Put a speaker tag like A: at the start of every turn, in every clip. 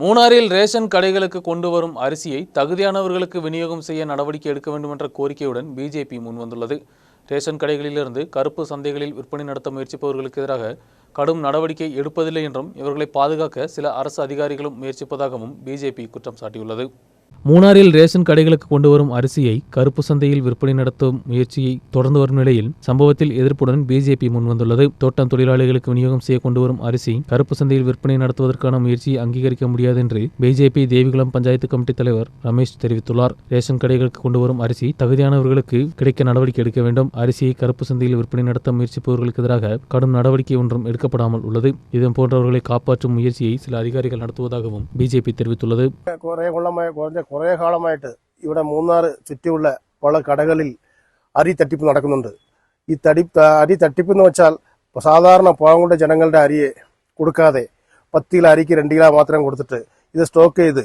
A: மூணாறில் ration கடைகளுக்கு கொண்டு வரும் அரிசியை தகுதியானவர்களுக்கு விநியோகம் செய்ய நடவடிக்கை எடுக்க வேண்டும் என்ற கோரிக்கையுடன் பிஜேபி முன்வந்துள்ளது. ரேஷன் கடைகளிலிருந்து கருப்பு சந்தைகளில் விற்பனை நடத்த முயற்சிப்பவர்களுக்கு எதிராக கடும் நடவடிக்கை எடுப்பதில்லை என்றும் இவர்களை பாதுகாக்க சில அரசு அதிகாரிகளும் முயற்சிப்பதாகவும் பிஜேபி குற்றம் சாட்டியுள்ளது. மூணாறில் ரேஷன் கடைகளுக்கு கொண்டு வரும் அரிசியை கருப்பு சந்தையில் விற்பனை நடத்தும் முயற்சியை தொடர்ந்து வரும் நிலையில் சம்பவத்தில் எதிர்ப்புடன் பிஜேபி முன்வந்துள்ளது. தோட்டம் தொழிலாளிகளுக்கு விநியோகம் செய்ய கொண்டு வரும் அரிசி கருப்பு சந்தையில் விற்பனை நடத்துவதற்கான முயற்சியை அங்கீகரிக்க முடியாது என்று பிஜேபி தேவிகுளம் பஞ்சாயத்து கமிட்டி தலைவர் ரமேஷ் தெரிவித்துள்ளார். ரேஷன் கடைகளுக்கு கொண்டு வரும் அரிசி தகுதியானவர்களுக்கு கிடைக்க நடவடிக்கை எடுக்க வேண்டும். அரிசியை கருப்பு சந்தையில் விற்பனை நடத்த முயற்சிப்பவர்களுக்கு எதிராக கடும் நடவடிக்கை ஒன்றும் எடுக்கப்படாமல் உள்ளது. இதன் போன்றவர்களை காப்பாற்றும் முயற்சியை சில அதிகாரிகள் நடத்துவதாகவும் பிஜேபி தெரிவித்துள்ளது.
B: കുറേ കുറെ കാലമായിട്ട് ഇവിടെ മൂന്നാർ ചുറ്റുമുള്ള പല കടകളിൽ അരി തട്ടിപ്പ് നടക്കുന്നുണ്ട്. ഈ തടി അരി തട്ടിപ്പ് എന്ന് വെച്ചാൽ സാധാരണ പാവങ്ങളുടെ ജനങ്ങളുടെ അരിയെ കൊടുക്കാതെ പത്ത് കിലോ അരിക്ക് രണ്ട് കിലോ മാത്രം കൊടുത്തിട്ട് ഇത് സ്റ്റോക്ക് ചെയ്ത്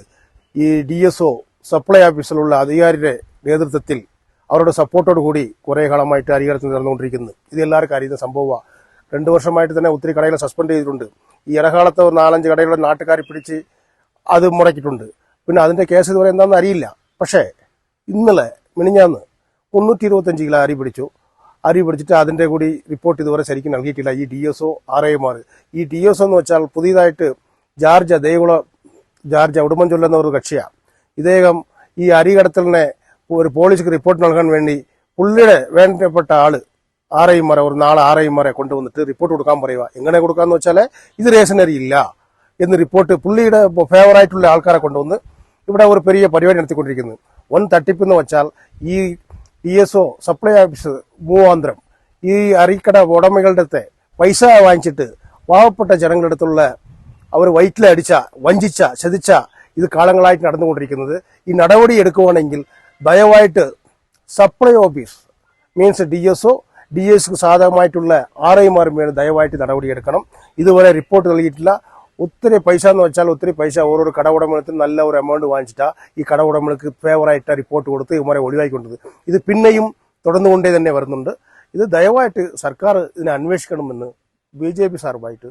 B: ഈ ഡി എസ് ഒ സപ്ലൈ ഓഫീസിലുള്ള അധികാരിയുടെ നേതൃത്വത്തിൽ അവരുടെ സപ്പോർട്ടോട് കൂടി കുറേ കാലമായിട്ട് അരി കടത്തി നടന്നുകൊണ്ടിരിക്കുന്നത് ഇത് എല്ലാവർക്കും അറിയുന്ന സംഭവമാണ് രണ്ട് വർഷമായിട്ട് തന്നെ ഒത്തിരി കടകളെ സസ്പെൻഡ് ചെയ്തിട്ടുണ്ട്. ഈ ഇടകാലത്ത് നാലഞ്ച് കടകളുടെ നാട്ടുകാരെ പിടിച്ച് അത് മുടക്കിയിട്ടുണ്ട്. പിന്നെ അതിന്റെ കേസ് ഇതുവരെ എന്താണെന്ന് അറിയില്ല. പക്ഷേ ഇന്നലെ മിനിഞ്ഞാന്ന് മുന്നൂറ്റി ഇരുപത്തഞ്ച് കിലോ അരി പിടിച്ചു. അരി പിടിച്ചിട്ട് അതിന്റെ കൂടി റിപ്പോർട്ട് ഇതുവരെ ശരിക്കും നൽകിയിട്ടില്ല. ഈ ഡി എസ് ഒ ആർ ഐമാർ ഈ ഡി എസ് എന്ന് വെച്ചാൽ പുതിയതായിട്ട് ജാർജ ദേവുള ജാർജ ഉടുമ്പൻചൊല്ല എന്നൊരു കക്ഷിയാണ് ഇദ്ദേഹം ഈ അരി കടത്തലിനെ ഒരു പോളിസിക്ക് റിപ്പോർട്ട് നൽകാൻ വേണ്ടി പുള്ളിയുടെ വേണ്ടപ്പെട്ട ആൾ ആർ ഐമാരെ ഒരു നാളെ ആർ ഐമാരെ കൊണ്ടുവന്നിട്ട് റിപ്പോർട്ട് കൊടുക്കാൻ പറയുക. എങ്ങനെ കൊടുക്കാന്ന് വെച്ചാൽ ഇത് അരി ഇല്ല എന്ന് റിപ്പോർട്ട് പുള്ളിയുടെ ഫേവറായിട്ടുള്ള ആൾക്കാരെ കൊണ്ടുവന്ന് ഇവിടെ ഒരു പെരിയ പരിപാടി നടത്തിക്കൊണ്ടിരിക്കുന്നത് വൻ തട്ടിപ്പ് എന്ന് വെച്ചാൽ ഈ D S O supply office മൂവാന്തരം ഈ അരിക്കട ഉടമകളുടെ പൈസ വാങ്ങിച്ചിട്ട് പാവപ്പെട്ട ജനങ്ങളുടെ അടുത്തുള്ള അവർ വയറ്റിലടിച്ച വഞ്ചിച്ച ചതിച്ച ഇത് കാലങ്ങളായിട്ട് നടന്നുകൊണ്ടിരിക്കുന്നത്. ഈ നടപടി എടുക്കുവാണെങ്കിൽ ദയവായിട്ട് supply office means D S O D S സാധകമായിട്ടുള്ള ആർ വേണം ദയവായിട്ട് നടപടിയെടുക്കണം ഇതുവരെ റിപ്പോർട്ട് നൽകിയിട്ടില്ല. ഒത്തിരി പൈസ എന്ന് വെച്ചാൽ ഒത്തിരി പൈസ ഓരോരോ കട ഉടമകൾക്ക് നല്ല ഒരു എമൗണ്ട് വാങ്ങിച്ചിട്ടാ ഈ കട ഉടമകൾക്ക് ഫേവറായിട്ട് റിപ്പോർട്ട് കൊടുത്ത് ഇവരെ ഒഴിവാക്കിക്കൊണ്ടത് ഇത് പിന്നെയും തുടർന്നുകൊണ്ടേ തന്നെ വരുന്നുണ്ട്. ഇത് ദയവായിട്ട് സർക്കാർ ഇതിനെ അന്വേഷിക്കണമെന്ന് பிஜேபி ஜே பி சார்பாயிட்டு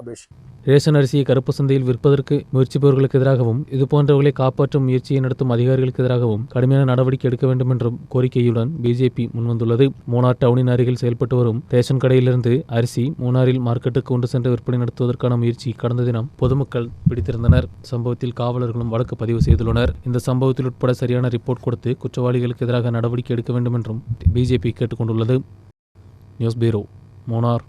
B: அபேஷ்
A: ரேஷன் அரிசியை கருப்பு சந்தையில் விற்பதற்கு முயற்சிப்பவர்களுக்கு எதிராகவும் இதுபோன்றவர்களை காப்பாற்றும் முயற்சியை நடத்தும் அதிகாரிகளுக்கு எதிராகவும் கடுமையான நடவடிக்கை எடுக்க வேண்டும் என்றும் கோரிக்கையுடன் பிஜேபி முன்வந்துள்ளது. மூணார் டவுனின் அருகில் செயல்பட்டு வரும் ரேஷன் கடையிலிருந்து அரிசி மூணாரில் மார்க்கெட்டுக்கு கொண்டு சென்று விற்பனை நடத்துவதற்கான முயற்சி கடந்த தினம் பொதுமக்கள் பிடித்திருந்தனர். சம்பவத்தில் காவலர்களும் வழக்கு பதிவு செய்துள்ளனர். இந்த சம்பவத்தில் உட்பட சரியான ரிப்போர்ட் கொடுத்து குற்றவாளிகளுக்கு எதிராக நடவடிக்கை எடுக்க வேண்டும் என்றும் பிஜேபி கேட்டுக்கொண்டுள்ளது. News bureau Munnar.